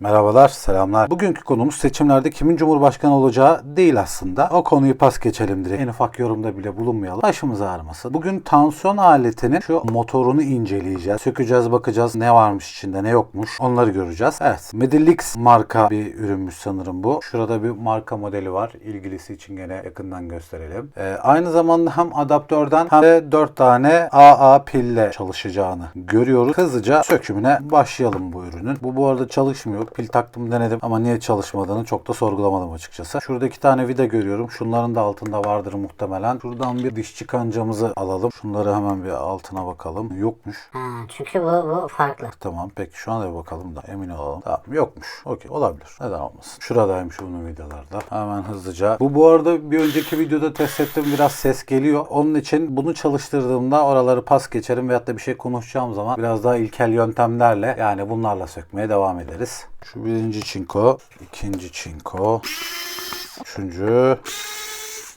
Merhabalar, selamlar. Bugünkü konumuz seçimlerde kimin cumhurbaşkanı olacağı değil aslında. O konuyu pas geçelim direkt. En ufak yorumda bile bulunmayalım. Başımız ağrımasın. Bugün tansiyon aletinin şu motorunu inceleyeceğiz. Sökeceğiz, bakacağız ne varmış içinde, ne yokmuş. Onları göreceğiz. Evet, Medilix marka bir ürünmüş sanırım bu. Şurada bir marka modeli var. İlgilisi için gene yakından gösterelim. Ee, aynı zamanda hem adaptörden hem de 4 tane AA pille çalışacağını görüyoruz. Hızlıca sökümüne başlayalım bu ürünün. Bu bu arada çalışmıyor. Pil taktım denedim ama niye çalışmadığını çok da sorgulamadım açıkçası. Şurada iki tane vida görüyorum. Şunların da altında vardır muhtemelen. Şuradan bir diş çıkancamızı alalım. Şunları hemen bir altına bakalım. Yokmuş. Ha, çünkü bu, bu farklı. Tamam peki şu anda bir bakalım da emin olalım. Tamam yokmuş. Okey olabilir. Neden olmasın. Şuradaymış bunun vidalarda. Hemen hızlıca. Bu bu arada bir önceki videoda test ettim biraz ses geliyor. Onun için bunu çalıştırdığımda oraları pas geçerim veyahut da bir şey konuşacağım zaman biraz daha ilkel yöntemlerle yani bunlarla sökmeye devam ederiz. Şu birinci çinko, ikinci çinko, üçüncü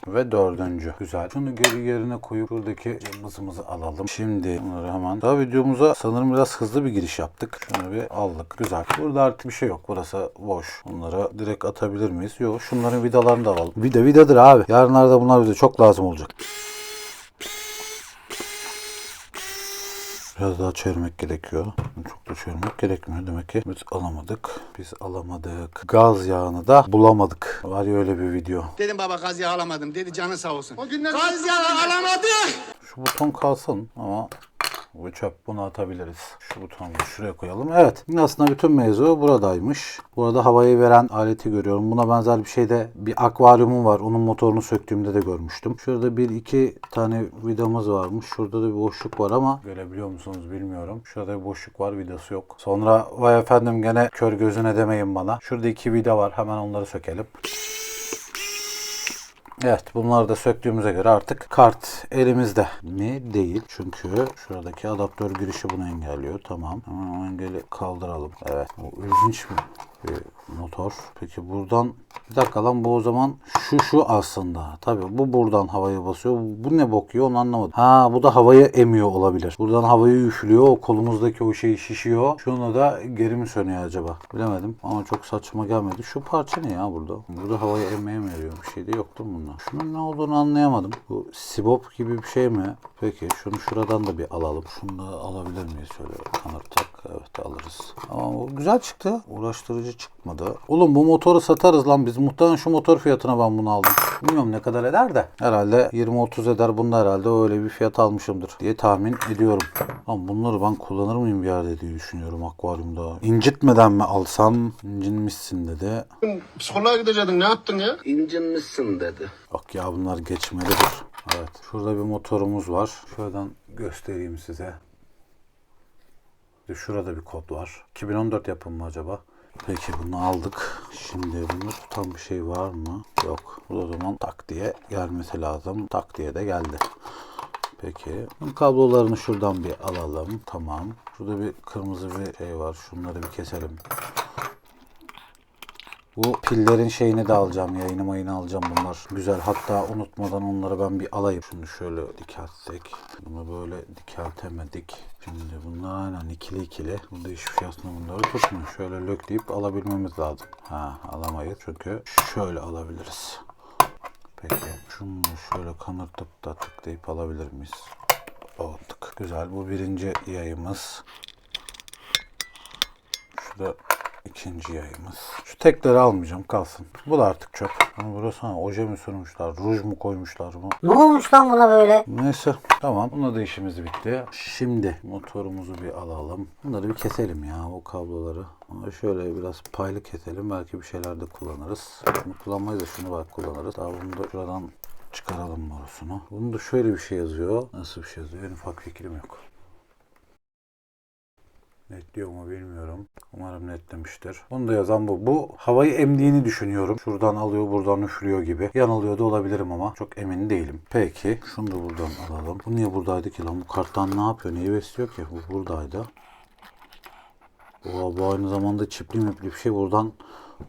ve dördüncü. Güzel. Şunu geri yerine koyup buradaki mızımızı alalım. Şimdi bunları hemen. Daha videomuza sanırım biraz hızlı bir giriş yaptık. Şunu bir aldık. Güzel. Burada artık bir şey yok. Burası boş. Bunları direkt atabilir miyiz? Yok. Şunların vidalarını da alalım. Vida vidadır abi. Yarınlarda bunlar bize çok lazım olacak. Biraz daha çevirmek gerekiyor. Çok da çevirmek gerekmiyor. Demek ki biz alamadık. Biz alamadık. Gaz yağını da bulamadık. Var ya öyle bir video. Dedim baba gaz yağı alamadım. Dedi canı sağ olsun. O günler gaz yağı alamadık. Şu buton kalsın ama bu çöp bunu atabiliriz. Şu butonu şuraya koyalım. Evet. Aslında bütün mevzu buradaymış. Burada havayı veren aleti görüyorum. Buna benzer bir şey de bir akvaryumum var. Onun motorunu söktüğümde de görmüştüm. Şurada bir iki tane vidamız varmış. Şurada da bir boşluk var ama görebiliyor musunuz bilmiyorum. Şurada bir boşluk var vidası yok. Sonra vay efendim gene kör gözüne demeyin bana. Şurada iki vida var. Hemen onları sökelim. Evet bunları da söktüğümüze göre artık kart elimizde mi? Değil. Çünkü şuradaki adaptör girişi bunu engelliyor. Tamam. Hemen o engeli kaldıralım. Evet. Bu ilginç mi? Bir motor. Peki buradan bir dakika lan bu o zaman şu şu aslında. Tabii bu buradan havayı basıyor. Bu ne bok yiyor onu anlamadım. Ha bu da havayı emiyor olabilir. Buradan havayı üflüyor. O kolumuzdaki o şey şişiyor. Şunu da geri mi sönüyor acaba? Bilemedim ama çok saçma gelmedi. Şu parça ne ya burada? Burada havayı emmeye mi yarıyor? Bir şey de yoktu mu bunda? Şunun ne olduğunu anlayamadım. Bu sibop gibi bir şey mi? Peki şunu şuradan da bir alalım. Şunu da alabilir miyiz? Şöyle kanırtak. Evet alırız. Ama o güzel çıktı. Uğraştırıcı çıkmadı. Oğlum bu motoru satarız lan. Biz muhtemelen şu motor fiyatına ben bunu aldım. Bilmiyorum ne kadar eder de. Herhalde 20-30 eder. Bunda herhalde öyle bir fiyat almışımdır diye tahmin ediyorum. Ama bunları ben kullanır mıyım bir yerde diye düşünüyorum akvaryumda. İncitmeden mi alsam? İncinmişsin dedi. Psikoloğa gidecektin ne yaptın ya? İncinmişsin dedi. Bak ya bunlar geçmelidir. Evet. Şurada bir motorumuz var. Şuradan göstereyim size. Şurada bir kod var. 2014 yapımı acaba? Peki bunu aldık. Şimdi bunu tutan bir şey var mı? Yok. O zaman tak diye gelmesi lazım. Tak diye de geldi. Peki. Kablolarını şuradan bir alalım. Tamam. Şurada bir kırmızı bir şey var. Şunları bir keselim. Bu pillerin şeyini de alacağım. Yayını mayını alacağım bunlar. Güzel. Hatta unutmadan onları ben bir alayım. Şunu şöyle dikeltsek. Bunu böyle dikeltemedik. Şimdi bunlar aynen ikili ikili. Burada hiçbir şey aslında bunları tutmuyor. Şöyle lökleyip alabilmemiz lazım. Ha alamayız. Çünkü şöyle alabiliriz. Peki. Şunu şöyle kanırtıp da tıklayıp alabilir miyiz? Aldık. Güzel. Bu birinci yayımız. Şurada ikinci yayımız. Şu tekleri almayacağım kalsın. Bu da artık çöp. Ama burası ha, oje mi sürmüşler, ruj mu koymuşlar mı? Ne olmuş lan buna böyle? Neyse tamam. Bununla da işimiz bitti. Şimdi motorumuzu bir alalım. Bunları bir keselim ya o kabloları. Ama şöyle biraz paylı keselim. Belki bir şeylerde kullanırız. Bunu kullanmayız da şunu bak kullanırız. Daha bunu da şuradan çıkaralım borusunu. Bunda şöyle bir şey yazıyor. Nasıl bir şey yazıyor? En ufak fikrim yok. Netliyor mu bilmiyorum. Umarım netlemiştir. Bunu da yazan bu. Bu havayı emdiğini düşünüyorum. Şuradan alıyor buradan üflüyor gibi. Yanılıyor da olabilirim ama çok emin değilim. Peki şunu da buradan alalım. Bu niye buradaydı ki lan? Bu karttan ne yapıyor? Neyi besliyor ki? Bu buradaydı. Oha, bu aynı zamanda çipli mipli bir şey. Buradan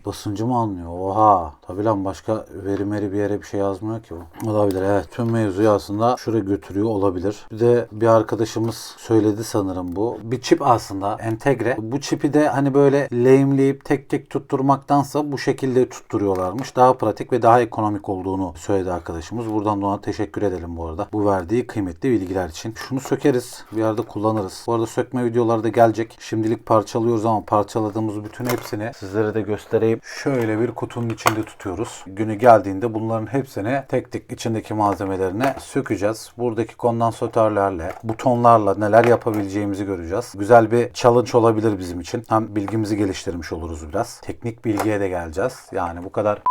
Basıncı mı anlıyor? Oha. Tabi lan başka verimleri bir yere bir şey yazmıyor ki bu. Olabilir evet. Tüm mevzuyu aslında şuraya götürüyor olabilir. Bir de bir arkadaşımız söyledi sanırım bu. Bir çip aslında entegre. Bu çipi de hani böyle lehimleyip tek tek tutturmaktansa bu şekilde tutturuyorlarmış. Daha pratik ve daha ekonomik olduğunu söyledi arkadaşımız. Buradan da ona teşekkür edelim bu arada. Bu verdiği kıymetli bilgiler için. Şunu sökeriz. Bir yerde kullanırız. Bu arada sökme videoları da gelecek. Şimdilik parçalıyoruz ama parçaladığımız bütün hepsini sizlere de göstereyim. Şöyle bir kutunun içinde tutuyoruz. Günü geldiğinde bunların hepsini tek tek içindeki malzemelerini sökeceğiz. Buradaki kondansatörlerle, butonlarla neler yapabileceğimizi göreceğiz. Güzel bir challenge olabilir bizim için. Hem bilgimizi geliştirmiş oluruz biraz. Teknik bilgiye de geleceğiz. Yani bu kadar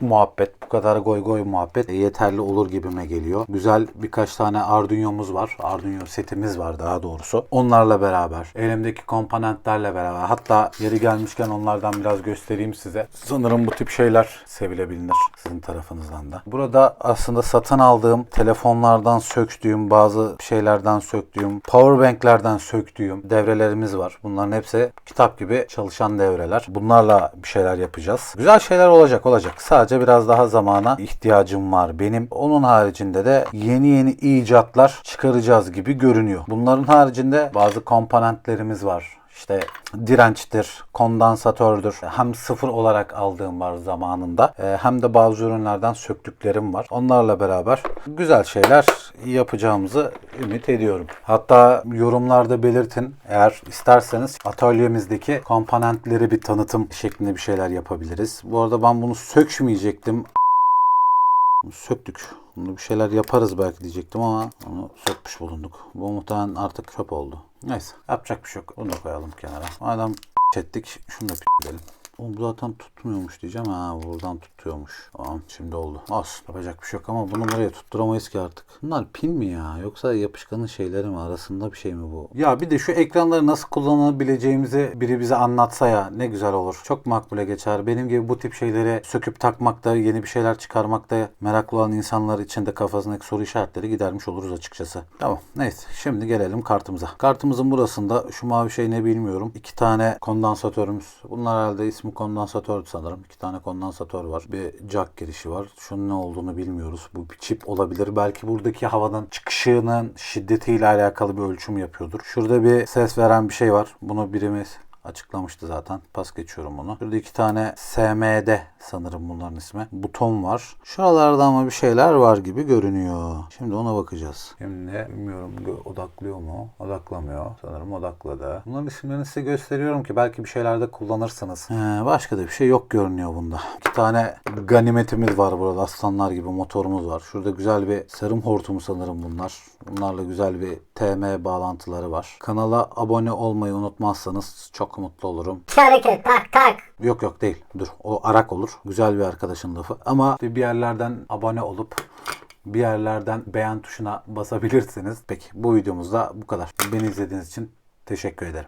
muhabbet, bu kadar goy goy muhabbet yeterli olur gibime geliyor. Güzel birkaç tane Arduino'muz var. Arduino setimiz var daha doğrusu. Onlarla beraber, elimdeki komponentlerle beraber hatta yeri gelmişken onlardan biraz göstereyim size. Sanırım bu tip şeyler sevilebilir sizin tarafınızdan da. Burada aslında satın aldığım telefonlardan söktüğüm bazı şeylerden söktüğüm powerbanklerden söktüğüm devrelerimiz var. Bunların hepsi kitap gibi çalışan devreler. Bunlarla bir şeyler yapacağız. Güzel şeyler olacak olacak. Sadece biraz daha zamana ihtiyacım var benim. Onun haricinde de yeni yeni icatlar çıkaracağız gibi görünüyor. Bunların haricinde bazı komponentlerimiz var. İşte dirençtir, kondansatördür. Hem sıfır olarak aldığım var zamanında e, hem de bazı ürünlerden söktüklerim var. Onlarla beraber güzel şeyler yapacağımızı ümit ediyorum. Hatta yorumlarda belirtin. Eğer isterseniz atölyemizdeki komponentleri bir tanıtım şeklinde bir şeyler yapabiliriz. Bu arada ben bunu sökmeyecektim. Söktük. Bunu bir şeyler yaparız belki diyecektim ama onu sökmüş bulunduk. Bu muhtemelen artık çöp oldu. Neyse yapacak bir şey yok. Bunu da koyalım kenara. Madem ettik şunu da p***lelim. Bu zaten tutmuyormuş diyeceğim. Ha buradan tutuyormuş. Tamam şimdi oldu. Olsun. Yapacak bir şey yok ama bunu buraya tutturamayız ki artık. Bunlar pil mi ya? Yoksa yapışkanın şeyleri mi? Arasında bir şey mi bu? Ya bir de şu ekranları nasıl kullanabileceğimizi biri bize anlatsa ya ne güzel olur. Çok makbule geçer. Benim gibi bu tip şeyleri söküp takmakta, yeni bir şeyler çıkarmakta meraklı olan insanlar için de kafasındaki soru işaretleri gidermiş oluruz açıkçası. Tamam neyse şimdi gelelim kartımıza. Kartımızın burasında şu mavi şey ne bilmiyorum. İki tane kondansatörümüz. Bunlar herhalde ismi kondansatördü sanırım. İki tane kondansatör var. Bir jack girişi var. Şunun ne olduğunu bilmiyoruz. Bu bir çip olabilir. Belki buradaki havanın çıkışının şiddetiyle alakalı bir ölçüm yapıyordur. Şurada bir ses veren bir şey var. Bunu birimiz açıklamıştı zaten. Pas geçiyorum bunu. Burada iki tane SMD sanırım bunların ismi. Buton var. Şuralarda ama bir şeyler var gibi görünüyor. Şimdi ona bakacağız. Şimdi bilmiyorum odaklıyor mu? Odaklamıyor. Sanırım odakladı. Bunların isimlerini size gösteriyorum ki belki bir şeylerde kullanırsınız. Ee, başka da bir şey yok görünüyor bunda. İki tane ganimetimiz var burada. Aslanlar gibi motorumuz var. Şurada güzel bir serum hortumu sanırım bunlar. Bunlarla güzel bir TM bağlantıları var. Kanala abone olmayı unutmazsanız çok mutlu olurum. Hareket tak tak. Yok yok değil. Dur. O arak olur. Güzel bir arkadaşın lafı. Ama bir yerlerden abone olup bir yerlerden beğen tuşuna basabilirsiniz. Peki bu videomuzda bu kadar. Beni izlediğiniz için teşekkür ederim.